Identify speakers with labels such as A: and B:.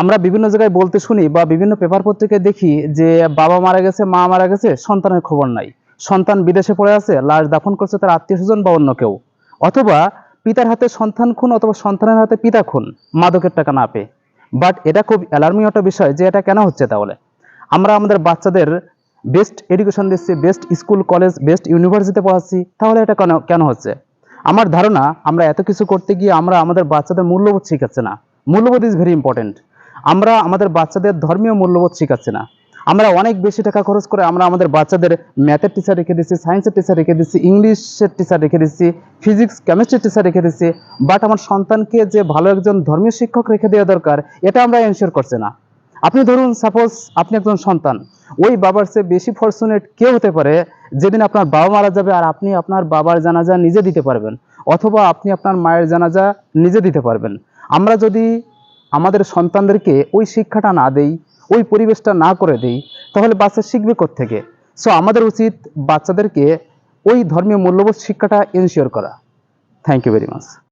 A: আমরা বিভিন্ন জায়গায় বলতে শুনি বা বিভিন্ন পেপার পত্রিকায় দেখি যে বাবা মারা গেছে, মা মারা গেছে, সন্তানের খবর নাই। সন্তান বিদেশে পড়ে আছে, লাশ দাফন করছে তার আত্মীয় স্বজন বা অন্য কেউ। অথবা পিতার হাতে সন্তান খুন অথবা সন্তানের হাতে পিতা খুন, মাদকের টাকা না পেয়ে। বাট এটা খুব অ্যালার্মিং একটা বিষয় যে এটা কেন হচ্ছে তাহলে? আমরা আমাদের বাচ্চাদের বেস্ট এডুকেশন দিচ্ছি বেস্ট স্কুল কলেজ বেস্ট ইউনিভার্সিটিতে পড়াচ্ছি, তাহলে এটা কেন কেন হচ্ছে? আমার ধারণা, আমরা এত কিছু করতে গিয়ে আমরা আমাদের বাচ্চাদের মূল্যবোধ শিখাচ্ছে না। মূল্যবোধ ইজ ভেরি ইম্পর্টেন্ট আমরা আমাদের বাচ্চাদের ধর্মীয় মূল্যবোধ শিখাচ্ছি না। আমরা অনেক বেশি টাকা খরচ করে আমরা আমাদের বাচ্চাদের ম্যাথের টিচার রেখে দিচ্ছি সায়েন্সের টিচার রেখে দিচ্ছি ইংলিশের টিচার রেখে দিচ্ছি ফিজিক্স কেমিস্ট্রির টিচার রেখে দিচ্ছি। বাট আমার সন্তানকে যে ভালো একজন ধর্মীয় শিক্ষক রেখে দেওয়া দরকার, এটা আমরা এনশিওর করছি না। আপনি ধরুন সাপোজ আপনি একজন সন্তান, ওই বাবার চেয়ে বেশি ফরচুনেট কে হতে পারে, যেদিন আপনার বাবা মারা যাবে আর আপনি আপনার বাবার জানাজা নিজে দিতে পারবেন, অথবা আপনি আপনার মায়ের জানাজা নিজে দিতে পারবেন। আমরা যদি আমাদের সন্তানদেরকে ওই শিক্ষাটা না দেই, ওই পরিবেশটা না করে দেই, তাহলে বাচ্চা শিখবে থেকে সো আমাদের উচিত বাচ্চাদেরকে ওই ধর্মীয় মূল্যবোধ শিক্ষাটা এনশিওর করা। Thank you very much